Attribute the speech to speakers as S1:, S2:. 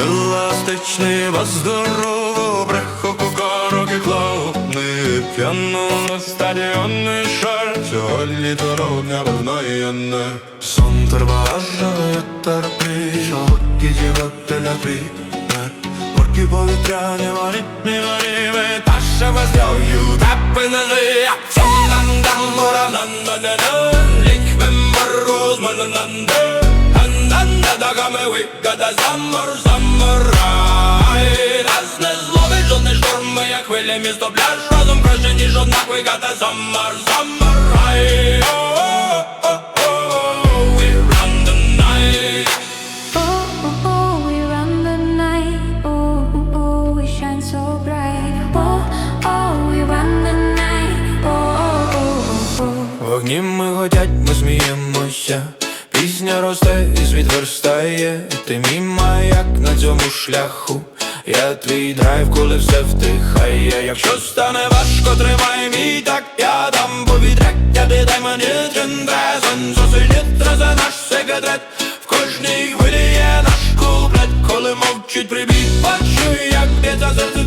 S1: Еластичний вас здорово, брехоку короки клоупни П'яно на стадіонний шар. Цього літо родня вогноєнне Сон терважає терпи. Шалки дівателя прийме. Порки повітряні варі, не варі Ви таша вас йою Таппинали Сомнандам моранандадана Ліквем мороз манананде Ананда дагами вигада замор, заморай. Нас не зловить жодний шторм, ми хвиля місто пляж. Разом краще, ніж одна вигада замор, заморай Вогні ми годять, ми сміємося. Пісня росте і світ верстає. Ти мій маяк на цьому шляху. Я твій драйв, коли все втихає. Якщо стане важко, тримай мій так Я дам повітря, ти дай мені трендезен Зосилітра за наш секрет. В кожній хвилі є наш куплет. Коли мовчить прибіг, бачу, як б'ється серце